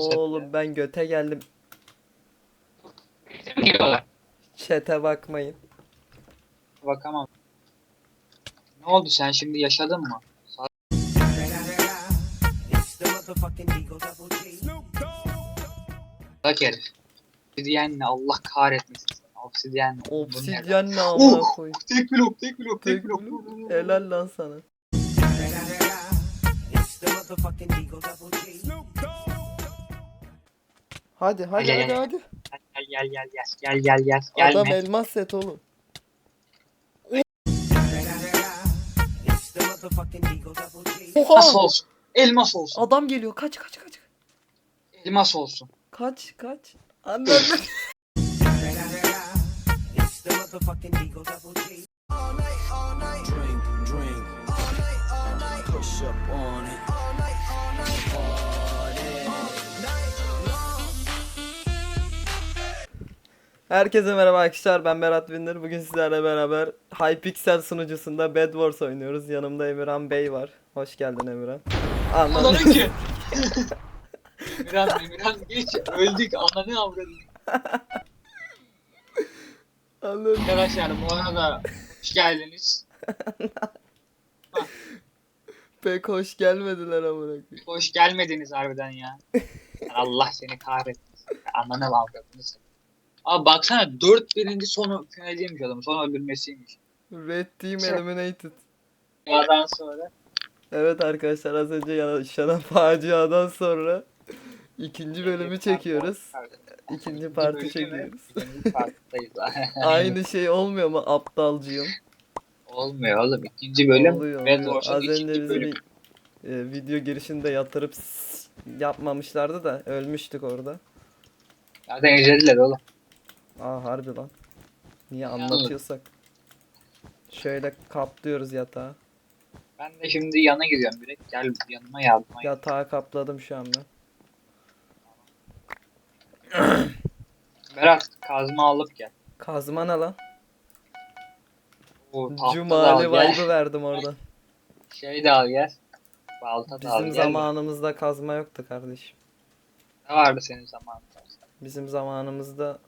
Oğlum ben göte geldim. Bize mi geliyorlar? Çete bakmayın. Bakamam. Ne oldu sen şimdi yaşadın mı? Salak herif. Obsidiyenle Allah kahretmesin seni. Obsidiyenle. Obsidyen ne amına Oh! koyayım. Tek blok, tek blok, tek blok. blok. Helal lan sana. Hadi hadi Gel, hadi gel, hadi. Gel gel gel gel gel gel gel gel. Adam elmas set oğlum. Elmas Oha! olsun. Elmas olsun. Adam geliyor. Kaç kaç kaç. Elmas olsun. Kaç kaç. Anladın. drink, drink. Push up on it. Herkese merhaba arkadaşlar ben Berat Binder. Bugün sizlerle beraber Hypixel sunucusunda Bed Wars oynuyoruz. Yanımda Emirhan Bey var. Hoş geldin Emirhan. Anladın ki. Emirhan, Emirhan geç. Öldük. Ananı avradın. Anladım. Arkadaşlar bu arada hoş geldiniz. Pek hoş gelmediler amına koyayım. Hoş gelmediniz harbiden ya. Allah seni kahretmesin. Ananı avradını sen. Abi baksana 4 birinci sonu finaliymiş adam. Son öldürmesiymiş. Red Team Şey- Eliminated. Yadan sonra. Evet arkadaşlar az önce yaşanan faciadan sonra ikinci bölümü çekiyoruz. İkinci parti çekiyoruz. İkinci. Aynı şey olmuyor mu aptalcığım? Olmuyor oğlum. İkinci bölüm. Oluyor, Red oluyor. Wars'un Az önce ikinci bizi bölüm. bir e, video girişinde yatırıp s- yapmamışlardı da ölmüştük orada. Zaten izlediler oğlum. Aa harbi lan. Niye anlatıyorsak. Şöyle kaplıyoruz yatağı. Ben de şimdi yana gidiyorum direkt. Gel yanıma yardıma. Yatağı kapladım şu an ben. Berat kazma alıp gel. Kazma ne lan? O tahta da al Cumali gel. vibe'ı verdim oradan. Şey de al gel. Balta da al Bizim gel. zamanımızda kazma yoktu kardeşim. Ne vardı senin zamanında? Bizim zamanımızda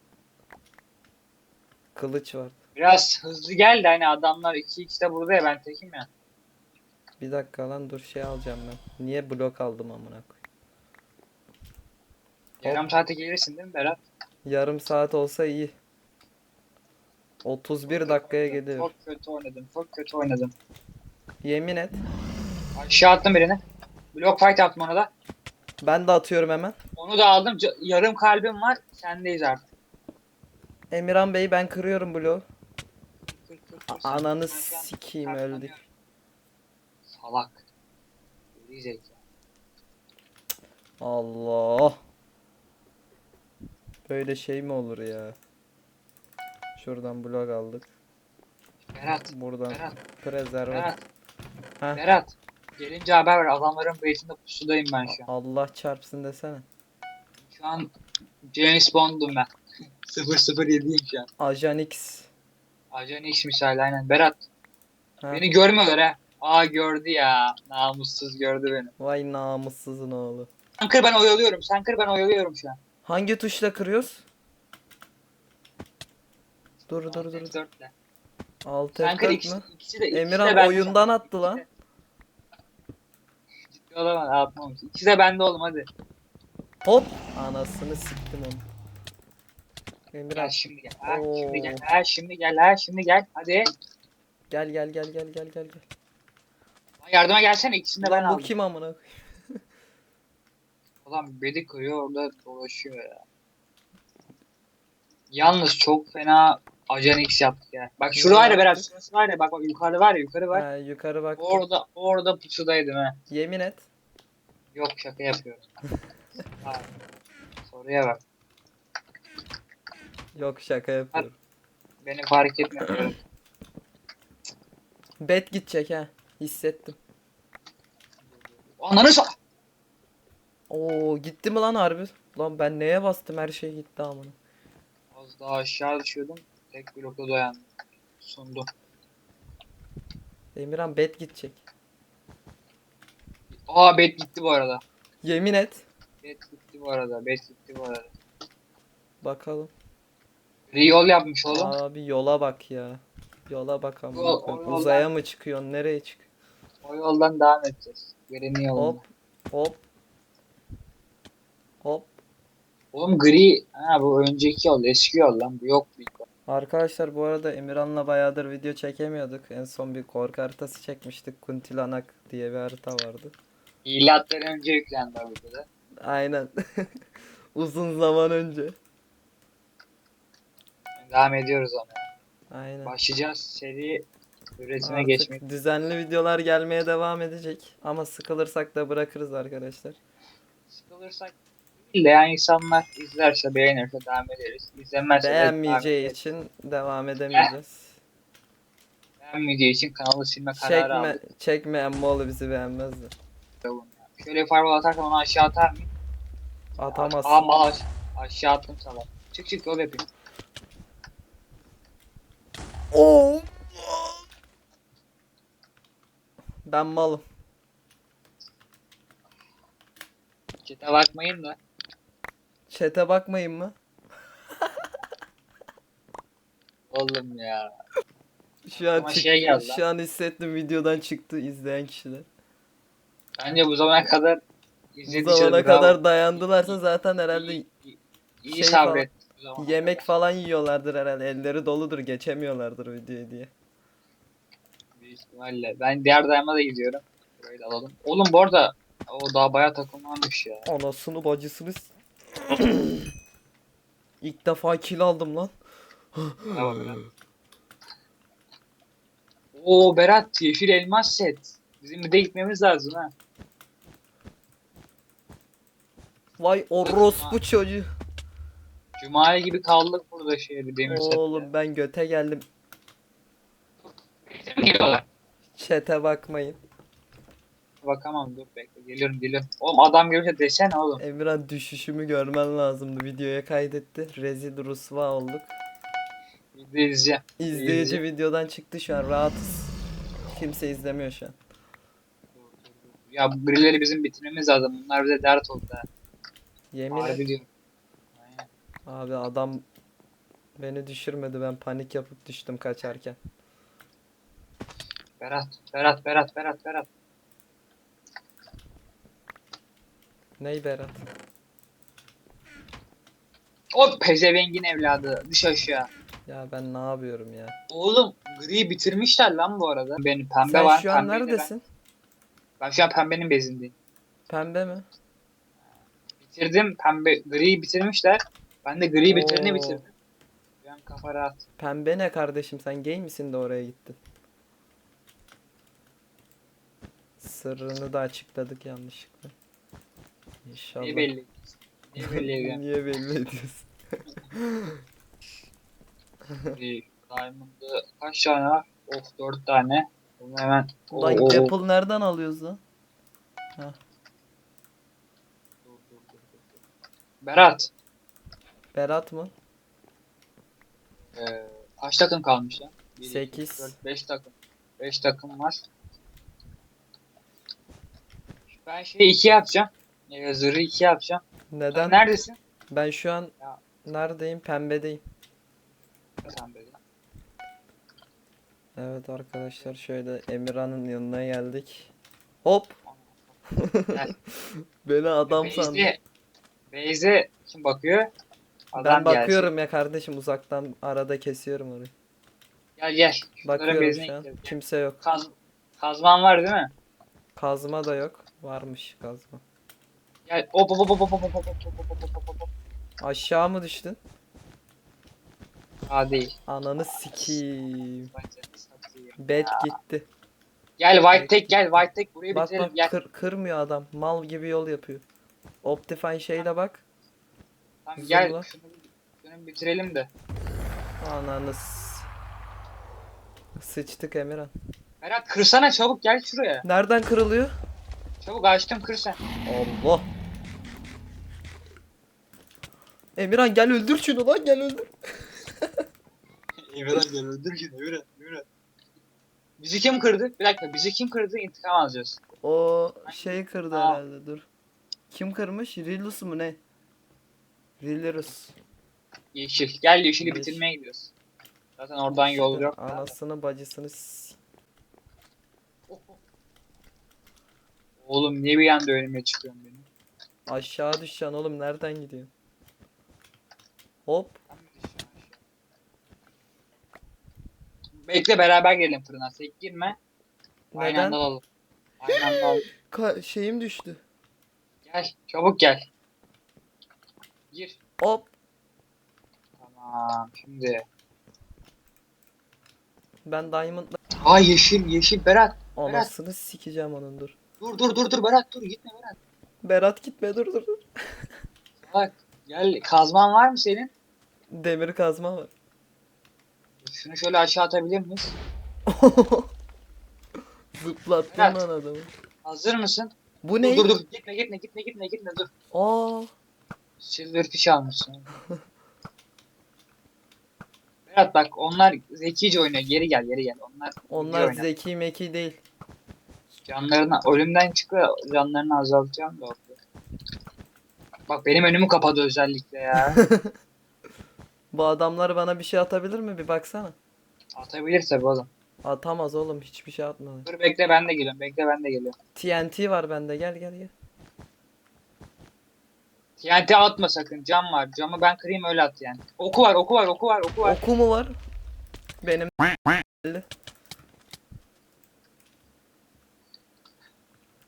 kılıç vardı. Biraz hızlı gel de hani adamlar 2x'te burada ya ben tekim ya. Bir dakika lan dur şey alacağım ben. Niye blok aldım amına koyayım? Yarım saate gelirsin değil mi Berat? Yarım saat olsa iyi. 31 dakikaya geliyor. Çok kötü oynadım. Çok kötü oynadım. Yemin et. Aşağı attım birini. Block fight attım ona da. Ben de atıyorum hemen. Onu da aldım. Yarım kalbim var. Sendeyiz artık. Emirhan Bey ben kırıyorum bloğu. Kır, kır, kır. Ananı sikeyim ben- öldük. Salak. Allah. Böyle şey mi olur ya? Şuradan blok aldık. Berat. Buradan Berat. Berat. Ha. Berat. Gelince haber ver. Adamların base'inde pusudayım ben şu an. Allah çarpsın desene. Şu an James Bond'um ben. 007'yim şu an. Ajan X. Ajan X misali aynen. Berat. Ha. Beni görmüyorlar ha. Aa gördü ya. Namussuz gördü beni. Vay namussuzun oğlu. Sen kır ben oyalıyorum. Sen kır ben oyalıyorum şu an. Hangi tuşla kırıyoruz? Dur dur dur. Alt F4'le. Alt Sen kır F4 ikisi, mü? ikisi de Emirhan oyundan attı lan. Ciddi olamaz atmamış. İkisi de bende oğlum hadi. Hop. Anasını siktim onu. Gel şimdi gel. Ha, şimdi gel. Ha, şimdi gel. Ha, şimdi gel. Hadi. gel gel gel gel gel gel gel. Yardıma gelsene. İkisini de ben Lan bu aldım. kim amına koyayım? Ulan bedi kırıyor orada dolaşıyor ya. Yalnız çok fena Ajan X yaptık ya. Bak şurada var ya Berat. Şurası var ya bak, bak yukarıda var ya yukarı var. Ha, yukarı bak. Orada orada pusudaydım ha. Yemin et. Yok şaka yapıyorum. ha. Soruya bak. Yok şaka yapıyorum. Beni fark etmiyor. Bet gidecek ha. Hissettim. Ananı sa... Oo gitti mi lan harbi? Lan ben neye bastım her şey gitti amına. Az daha aşağı düşüyordum. Tek blokta dayandım. Sundum. Emirhan bet gidecek. Aa bet gitti bu arada. Yemin et. Bet gitti bu arada. Bet gitti bu arada. Bakalım. Gri yol yapmış oğlum. Abi yola bak ya. Yola bak ama. O- o yoldan- Uzaya mı çıkıyorsun? Nereye çık? O yoldan devam edeceğiz. Green'in yolunda. Hop. Hop. Hop. Oğlum gri. Ha bu önceki yol. Eski yol lan. Bu yok bir yol. Arkadaşlar bu arada Emirhan'la bayağıdır video çekemiyorduk. En son bir korku haritası çekmiştik. Kuntilanak diye bir harita vardı. İlattan önce yüklendi o videoda. Aynen. Uzun zaman önce. Devam ediyoruz ona. Aynen. Başlayacağız seri üretime Artık geçmek. düzenli videolar gelmeye devam edecek. Ama sıkılırsak da bırakırız arkadaşlar. Sıkılırsak değil de yani insanlar izlerse beğenirse devam ederiz. İzlemezse de Beğenmeyeceği devam ederiz. için devam edemeyeceğiz. Beğenmeyeceği için kanalı silme kararı Çekme, aldık. çekme Emmoğlu bizi beğenmezdi. Şöyle fireball atarken onu aşağı atar mıyım? Atamazsın. Aş- aşağı attım sana. Çık çık yol yapayım. Oo. Ben malım. Çete bakmayın da. Çete bakmayın mı? Oğlum ya. Şu an Ama çıktı, şey geldi şu an hissettim videodan çıktı izleyen kişiler. Bence bu zamana kadar Bu izlediği zamana şey bravo. kadar dayandılarsa zaten herhalde iyi, iyi, iyi şey sabret. Bu zamana yemek falan yiyorlardır herhalde. Elleri doludur geçemiyorlardır videoyu diye. Büyük ihtimalle. Ben diğer dayama da gidiyorum. Burayı da alalım. Oğlum bu arada o daha bayağı takılmamış ya. Anasını bacısını s- İlk defa kill aldım lan. Tamam Berat. Oo Berat yeşil elmas set. Bizim bir de gitmemiz lazım ha. Vay orospu çocuğu. Cuma'ya gibi kaldık burada şehri demir sette. Oğlum ben göte geldim. Geliyorlar. Çete bakmayın. Bakamam dur bekle geliyorum geliyorum. Oğlum adam görünce desene oğlum. Emirhan düşüşümü görmen lazımdı. Videoya kaydetti. Rezil rusva olduk. İzleyeceğim. İzleyici İzle. videodan çıktı şu an rahatız. Kimse izlemiyor şu an. Ya bu birileri bizim bitirmemiz lazım. Bunlar bize dert oldu ha. Yemin et. Harbi diyorum. Abi adam beni düşürmedi. Ben panik yapıp düştüm kaçarken. Berat, Berat, Berat, Berat, Berat. Ney Berat? O pezevengin evladı. Dış aşağı. Ya ben ne yapıyorum ya? Oğlum gri bitirmişler lan bu arada. Benim pembe Sen var. şu an neredesin? Ben, ben şu an pembenin bezindeyim. Pembe mi? Bitirdim. Pembe, gri bitirmişler. Ben de gri bitirini Oo. bitirdim. Ben kafa rahat. Pembe ne kardeşim? Sen gay misin de oraya gittin? Sırrını da açıkladık yanlışlıkla. İnşallah. Niye belli? Niye belli ediyorsun? Niye belli ediyorsun? Gri, Diamond'da kaç tane var? Of dört tane. Bunu hemen... Lan Oo. Apple nereden alıyoruz lan? Berat. Berat mı? Ee, kaç takım kalmış lan? 8. 5 takım. 5 takım var. Ben şey 2 yapacağım. Ee, zırhı 2 yapacağım. Neden? Neredesin? Ben şu an Ya. neredeyim? Pembedeyim. Sen böyle. Evet arkadaşlar şöyle Emirhan'ın yanına geldik. Hop! Beni adam sandı. Beyze, Beyze kim bakıyor? Adam Ben gelsin. bakıyorum ya kardeşim uzaktan arada kesiyorum orayı. Gel gel. Bakıyorum şu an. Kimse yok. Kaz, kazman var değil mi? Kazma da yok. Varmış kazma. Gel. Hop hop hop hop hop hop hop hop hop. Aşağı mı düştün? Aa değil. Ananı sikiyim. Bet gitti. Gel White Tech gel White Tech burayı Bak bitirelim bak gel. kır, kırmıyor adam. Mal gibi yol yapıyor. Optifine şeyle bak. Tamam gel şunu, şunu bitirelim de. Ananı Sıçtık Emirhan. Berat kırsana çabuk gel şuraya. Nereden kırılıyor? Çabuk açtım kır sen. Allah. Emirhan gel öldür şunu lan gel öldür. Emirhan gel öldür şunu Emirhan Emirhan. Bizi kim kırdı? Bir dakika bizi kim kırdı? İntikam alacağız. O şeyi kırdı Aa. herhalde dur. Kim kırmış? Rilus mu ne? Rilus. Yeşil. Gel yeşili Yeşil. bitirmeye gidiyoruz. Zaten oradan yol yok. Anasını bacısını s- Oğlum niye bir anda önüme çıkıyorsun benim? Aşağı düşeceksin oğlum nereden gidiyorsun? Hop. Bekle beraber gelelim fırına. Tek girme. Aynı Neden? anda alalım. Aynı anda alalım. Ka- şeyim düştü. Gel. Çabuk gel. Gir. Hop. Tamam. Şimdi. Ben Diamond'la Aa yeşil yeşil Berat. anasını sikeceğim onun dur. Dur dur dur dur Berat dur gitme Berat. Berat gitme dur dur dur. Bak gel kazman var mı senin? Demir kazma var. Şunu şöyle aşağı atabilir miyiz? Zıplattın Berat. lan adamı. Hazır mısın? Bu Dur ne? dur dur gitme gitme gitme gitme gitme dur. Aa, Silverfish almışsın. Berat bak onlar zekice oynuyor. Geri gel geri gel. Onlar onlar oynar. zeki meki değil. Canlarını ölümden çıkıyor. Canlarını azaltacağım da. orada. Bak benim önümü kapadı özellikle ya. Bu adamlar bana bir şey atabilir mi? Bir baksana. Atabilir tabi oğlum. Atamaz oğlum hiçbir şey atmadı. Dur bekle ben de geliyorum. Bekle ben de geliyorum. TNT var bende gel gel gel. TNT atma sakın. Cam var. Camı ben kırayım öyle at yani. Oku var oku var oku var oku var. Oku mu var? Benim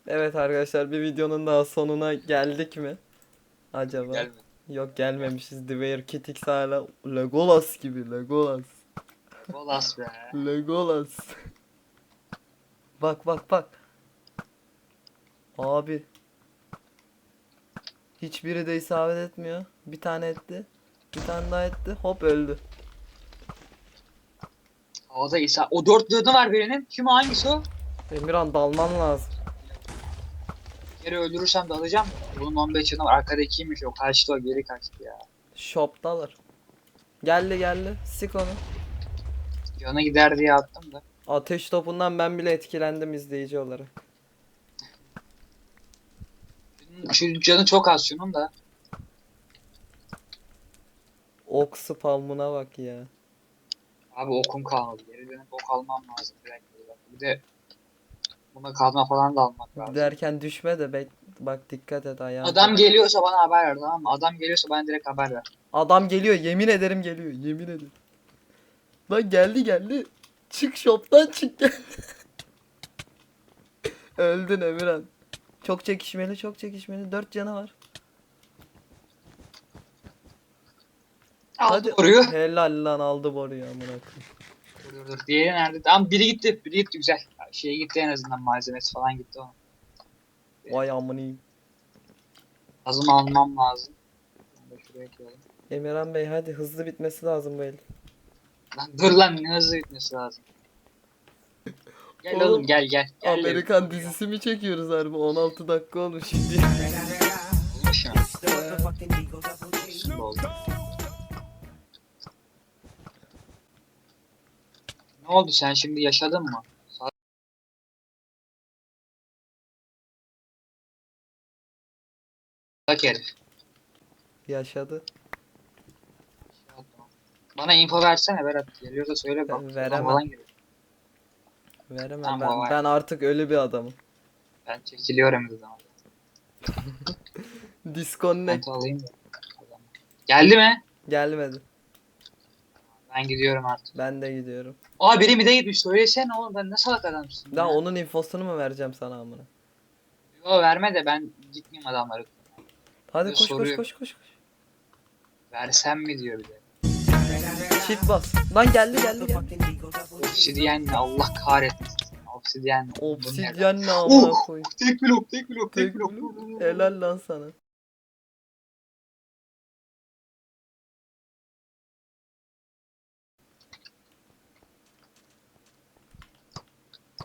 Evet arkadaşlar bir videonun daha sonuna geldik mi? Acaba? Gelme. Yok gelmemişiz. Dwyer Kitix hala Legolas gibi Legolas. Bolas be. Legolas. bak bak bak. Abi. Hiçbiri de isabet etmiyor. Bir tane etti. Bir tane daha etti. Hop öldü. Havada İsa. O dört dördü var birinin. Kim o hangisi o? Emirhan dalman lazım. Kere öldürürsem de alacağım. Bunun 15 canı var. Arkadakiymiş o. Kaçtı o. Geri kaçtı ya. Shop'talar. Geldi geldi. Sik onu. Canı gider diye attım da. Ateş topundan ben bile etkilendim izleyici olarak. Şu canı çok az şunun da. Ok spamına bak ya. Abi okum kalmadı. Geri dönüp ok almam lazım. Bir de buna kazma falan da almak lazım. Derken düşme de bek bak dikkat et ayağına. Adam geliyorsa bana haber ver tamam mı? Adam geliyorsa bana direkt haber ver. Adam geliyor yemin ederim geliyor yemin ederim. Lan geldi geldi. Çık shop'tan çık gel. Öldün Emirhan. Çok çekişmeli çok çekişmeli. Dört canı var. Aldı vuruyor. Helal lan aldı boruyu amına koyayım. Dur dur dur. Diğeri nerede? Tamam biri gitti. Biri gitti güzel. Şeye gitti en azından malzemesi falan gitti o. Vay amınıyım. Kazma almam lazım. Bunu da şuraya koyalım. Emirhan Bey hadi hızlı bitmesi lazım bu el. Lan dur lan ne hızlı bitmesi lazım. Gel Oğlum, oğlum gel gel. gel Amerikan dizisi mi çekiyoruz harbi 16 dakika olmuş şimdi. Ne oldu sen şimdi yaşadın mı? Sa- Salak herif. Yaşadı. Bana info versene Berat. Geliyorsa söyle bak. Veremem. Veremem Tamam, ben. Ben artık ölü bir adamım. Ben çekiliyorum o zaman. Disconnect Kontrol alayım da. Geldi mi? gelmedi. Ben gidiyorum artık. Ben de gidiyorum. Aa biri mi de gitmiş. Söylesene oğlum ben ne salak adamsın. Ya. onun infosunu mu vereceğim sana amına? Yo verme de ben gitmeyeyim adamları. Hadi koş koş soruyor. koş koş koş. Versem mi diyor bir de. Çift bas. Lan geldi geldi geldi. Obsidiyen ne Allah kahretmesin. ne? Obsidyen ne amına Oh! koy. Tek blok tek blok tek, blok. Helal lan sana.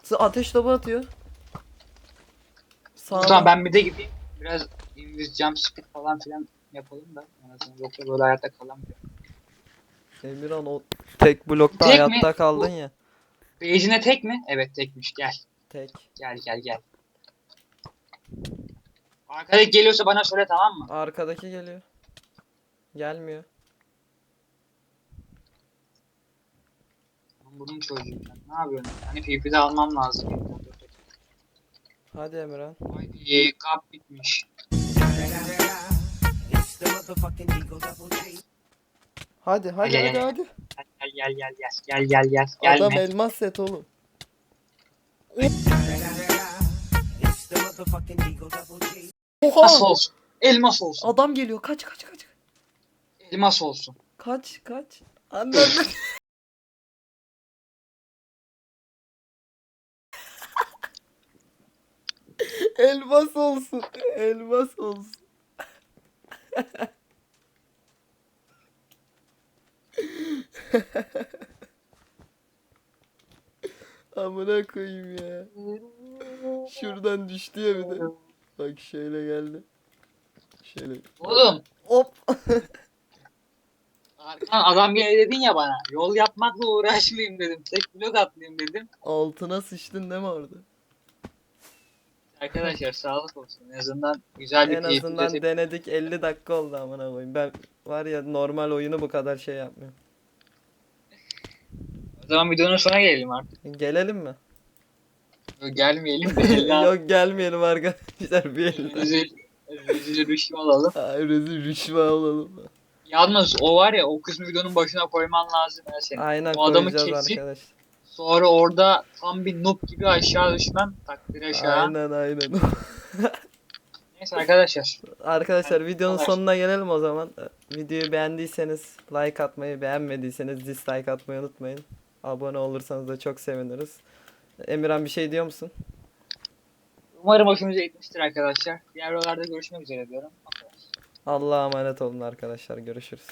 Sı- Ateş topu atıyor. Sağ Tamam ben bir de gideyim. Biraz invis jump speed falan filan yapalım da. Anasını yoksa böyle hayatta kalamıyorum. Emirhan o tek blokta Tek mi? hayatta kaldın ya. Beyzine tek mi? Evet tekmiş gel. Tek. Gel gel gel. Arkadaki geliyorsa bana söyle tamam mı? Arkadaki geliyor. Gelmiyor. Bunun çocuğu. sen Ne yapıyorsun? Hani PvP'de almam lazım. Hadi Emirhan. Haydi kap bitmiş. Hadi hadi Gel, hadi gel, hadi. Gel gel gel gel gel gel gel gel Adam gelme. elmas set oğlum. Elmas Oha! olsun. Elmas olsun. Adam geliyor. Kaç kaç kaç. Elmas olsun. Kaç kaç. Annem. Elmas olsun. Elmas olsun. Amına koyayım ya. Şuradan düştü ya bir de. Bak şöyle geldi. Şöyle. Oğlum Hop. arkadan adam gel dedin ya bana. Yol yapmakla uğraşmayayım dedim. Tek blok atlayayım dedim. Altına sıçtın değil mi orada? Arkadaşlar sağlık olsun. En azından güzel bir En keyifli azından desek- denedik 50 dakika oldu amına koyayım. Ben var ya normal oyunu bu kadar şey yapmıyorum. O zaman videonun sonuna gelelim artık. Gelelim mi? Yok, Gelmeyelim de. illa Yok gelmeyelim arkadaşlar bir elden. Rezil, rezil rüşve alalım. Ay rezil rüşva olalım. Yalnız o var ya o kısmı videonun başına koyman lazım ya senin. Aynen O adamı koyacağız kesip- arkadaşlar. Sonra orada tam bir noob gibi aşağı düşmem. Takdir aşağı. Aynen aynen. Neyse arkadaşlar. arkadaşlar videonun Kolay. sonuna gelelim o zaman. Videoyu beğendiyseniz like atmayı, beğenmediyseniz dislike atmayı unutmayın. Abone olursanız da çok seviniriz. Emirhan bir şey diyor musun? Umarım hoşunuza gitmiştir arkadaşlar. Diğer videolarda görüşmek üzere diyorum. Allah'a emanet olun arkadaşlar. Görüşürüz.